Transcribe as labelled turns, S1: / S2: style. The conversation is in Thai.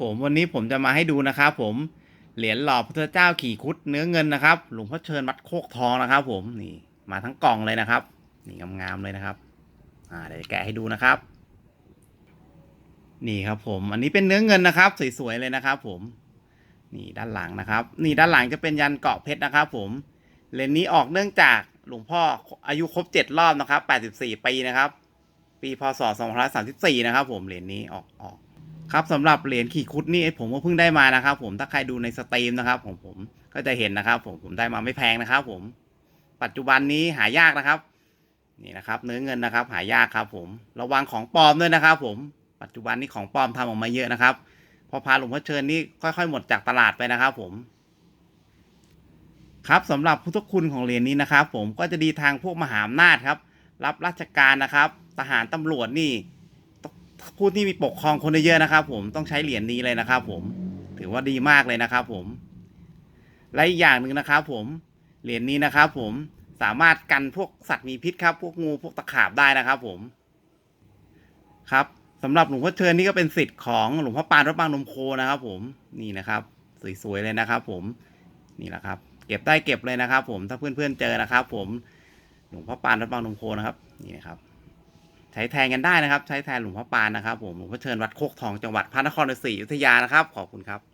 S1: ผมวันนี้ผมจะมาให้ดูนะครับผมเหรียญหล่อพระเจ้าขี่คุดเนื้อเงินนะครับ หลวงพ่อเชิญวัดโคกทองนะครับ ผมนี่มาทั้งกล่องเลยนะครับ นี่งามๆเลยนะครับ อ่าเดี๋ยวแกะให้ดูนะครับ นี่ครับผมอันนี้เป็นเนื้อเงินนะครับ สวยๆเลยนะครับ ผม นี่ด้านหลังนะครับ นี่ด้านหลังจะเป็นยันเกาะเพชรนะครับ ผมเหรียญนี้ออกเนื่องจากหลวงพ่ออายุครบเจ็ดรอบนะครับแปดสิบสี่ปีนะครับ ปีพศสองพันสามสิบสี่นะครับ ผมเหรียญนี้ออกออก ครับสำหรับเหรียญขี่คุดนี่ผมก็เพิ่งได้มานะครับผมถ้าใครดูในสตรีมนะครับของผมก็จะเห็นนะครับ ผมผมได้มาไม่แพงนะครับ ผม ปัจจุบันนี้หายากนะครับ นี่นะครับ เนื้อเงินนะครับ หายากครับ ผมระวังของปลอมด้วยนะครับ ผมปัจจุบันนี้ของปลอมทำออกมาเยอะนะครับ พอพาหลวงพ่อเชิญนี่ค่อย ๆ หมดจากตลาดไปนะครับ ผม ครับสำหรับพุทธคุณของเหรียญนี้นะครับ ผมก็จะดีทางพวกมหาอำนาจครับ รับราชการนะครับ ทหารตำรวจนี่ ผู้ที่มีปกครองคนได้เยอะนะครับ ผมต้องใช้เหรียญนี้เลยนะครับ ผมถือว่าดีมากเลยนะครับ ผม และอีกอย่างหนึ่งนะครับ ผมเหรียญนี้นะครับ ผมสามารถกันพวกสัตว์มีพิษครับ พวกงูพวกตะขาบได้นะครับ ผม ครับสำหรับหลวงพ่อเชิญนี่ก็เป็นสิทธิ์ของหลวงพ่อปานวัดบางนมโคนะครับ ผมนี่นะครับ สวยๆเลยนะครับ ผมนี่แหละครับ เก็บได้เก็บเลยนะครับ ผมถ้าเพื่อนๆเจอนะครับ ผมหลวงพ่อปานวัดบางนมโคนะครับ นี่นะครับ ใช้แทนกันได้นะครับ ใช้แทนหลวงพ่อปานนะครับผมหลวงพ่อเชิญวัดโคกทองจังหวัดพระนครศรีอยุธยานะครับ ขอบคุณครับ